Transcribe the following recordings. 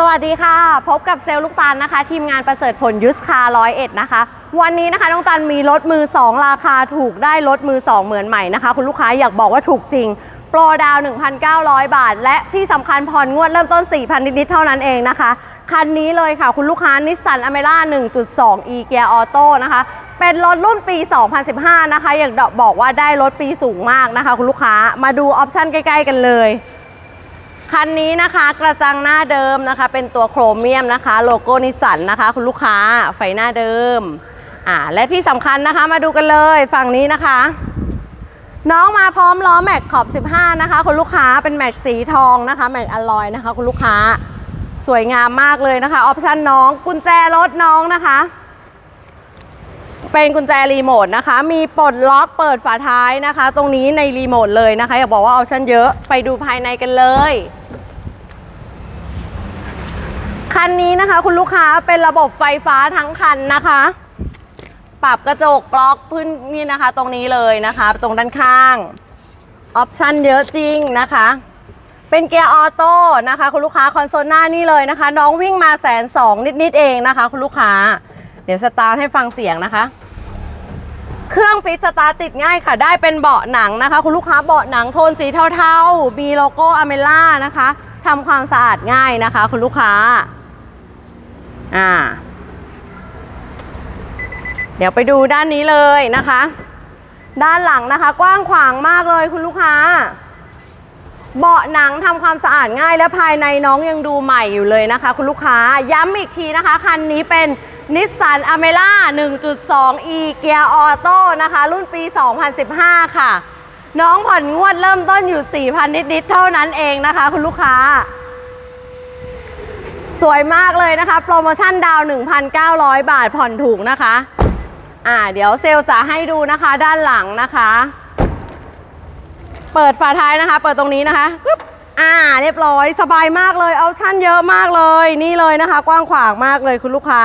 สวัสดีค่ะ พบกับเซลล์ลูกตาลนะคะ ทีมงานประเสริฐผลยุสคาร้อยเอ็ดนะคะ วันนี้นะคะน้องตันมีรถมือ 2 ราคาถูกได้รถมือ 2 เหมือนใหม่นะคะ คุณลูกค้าอยากบอกว่าถูกจริง โปรดาว 1,900 บาท และที่สำคัญผ่อนงวดเริ่มต้น 4,000 นิดๆเท่านั้นเองนะคะ คันนี้เลยค่ะ คุณลูกค้านิสสันอเมร่า1.2 e เกียร์ออโต้นะคะเป็นรถรุ่นปี 2015 นะคะ อยากบอกว่าได้รถปีสูงมากนะคะ คุณลูกค้ามาดูออปชั่นใกล้ ๆ กันเลย คันนี้นะคะกระจังหน้าเดิมนะคะ เป็นตัวโครเมียมนะคะ โลโก้นิสสันนะคะ คุณลูกค้าไฟหน้าเดิมอ่าและที่สำคัญนะคะมาดูกันเลยฝั่งนี้นะคะ น้องมาพร้อมล้อแม็กขอบ 15 นะคะ คุณลูกค้าเป็นแม็กสีทองนะคะแม็กอลลอยนะคะ คุณลูกค้าสวยงามมากเลยนะคะออปชั่นน้องกุญแจรถน้องนะคะ เป็นกุญแจรีโมทนะคะ มีปลดล็อกเปิดฝาท้ายนะคะ ตรงนี้ในรีโมทเลยนะคะ อยากบอกว่าออปชั่นเยอะไปดูภายในกันเลยคันนี้นะคะ คุณลูกค้าเป็นระบบไฟฟ้าทั้งคันนะคะ ปรับกระจกบล็อกพื้นนี่นะคะ ตรงนี้เลยนะคะ ตรงด้านข้างออปชั่นเยอะจริงนะคะ เป็นเกียร์ออโต้นะคะ คุณลูกค้าคอนโซลหน้านี่เลยนะคะ น้องวิ่งมาแสนสองนิดๆเองนะคะ คุณลูกค้า เดี๋ยวสตาร์ทให้ฟังเสียงนะคะ เครื่องฟิตสตาร์ติดง่ายค่ะ ได้เป็นเบาะหนังนะคะ คุณลูกค้าเบาะหนังโทนสีเทาๆ มีโลโก้อเมล่านะคะทำความสะอาดง่ายนะคะ คุณลูกค้า อ่า เดี๋ยวไปดูด้านนี้เลยนะคะ ด้านหลังนะคะ กว้างขวางมากเลยคุณลูกค้าเบาะหนังทำความสะอาดง่ายและภายในน้องยังดูใหม่อยู่เลยนะคะ คุณลูกค้าย้ำอีกทีนะคะ คันนี้เป็น นิสสันอเมร่า 1.2e เกียร์ออโต้นะคะ รุ่นปี 2015 ค่ะ น้องผ่อนงวดเริ่มต้นอยู่ 4,000 นิด ๆ เท่านั้นเองนะคะ คุณลูกค้า สวยมากเลยนะคะ โปรโมชั่นดาว 1,900 บาทผ่อนถูกนะคะ อ่า เดี๋ยวเซลลจะให้ดูนะคะด้านหลังนะคะ เปิดฝาท้ายนะคะ เปิดตรงนี้นะคะอ่าเรียบร้อยสบายมากเลย เอาชั่นเยอะมากเลย นี่เลยนะคะ กว้างขวางมากเลยคุณลูกค้า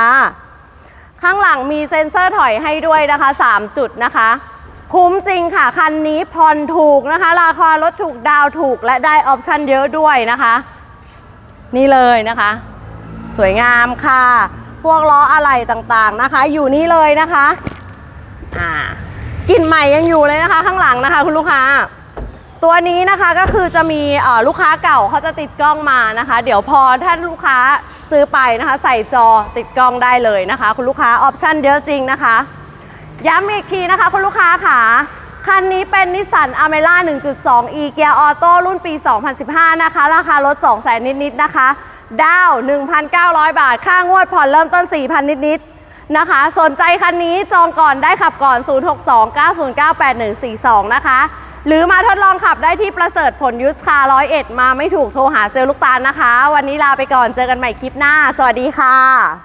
ข้างหลังมีเซ็นเซอร์ถอยให้ด้วยนะคะ 3 จุดนะคะ คุ้มจริงค่ะ คันนี้ผ่อนถูกนะคะ ราคารถถูกดาวถูกและได้ออปชั่นเยอะด้วยนะคะ นี่เลยนะคะ สวยงามค่ะ พวกล้ออะไหล่ต่างๆนะคะ อยู่นี่เลยนะคะอ่ากลิ่นใหม่ยังอยู่เลยนะคะ ข้างหลังนะคะ คุณลูกค้าตัวนี้นะคะก็คือจะมีลูกค้าเก่าเขาจะติดกล้องมานะคะ เดี๋ยวพอถ้าลูกค้า ซื้อไปนะคะ ใส่จอติดกล้องได้เลยนะคะ คุณลูกค้าออปชั่นเยอะจริงนะคะ ย้ำอีกทีนะคะ คุณลูกค้าค่ะคันนี้เป็นนิสสันอเมร่า 1.2e เกียร์ออโต้รุ่นปี 2015 นะคะ ราคารถ 200,000นิด ๆ นะคะ ดาว 1,900 บาท ค่างวดผ่อนเริ่มต้น 4,000 นิด ๆ นะคะ สนใจคันนี้จองก่อนได้ขับก่อน 062-909-8142 นะคะ หรือมาทดลองขับได้ที่ประเสริฐผลยุทธคาร้อยเอ็ดมาไม่ถูกโทรหาเซลล์ลูกตาลนะคะ วันนี้ลาไปก่อนเจอกันใหม่คลิปหน้า สวัสดีค่ะ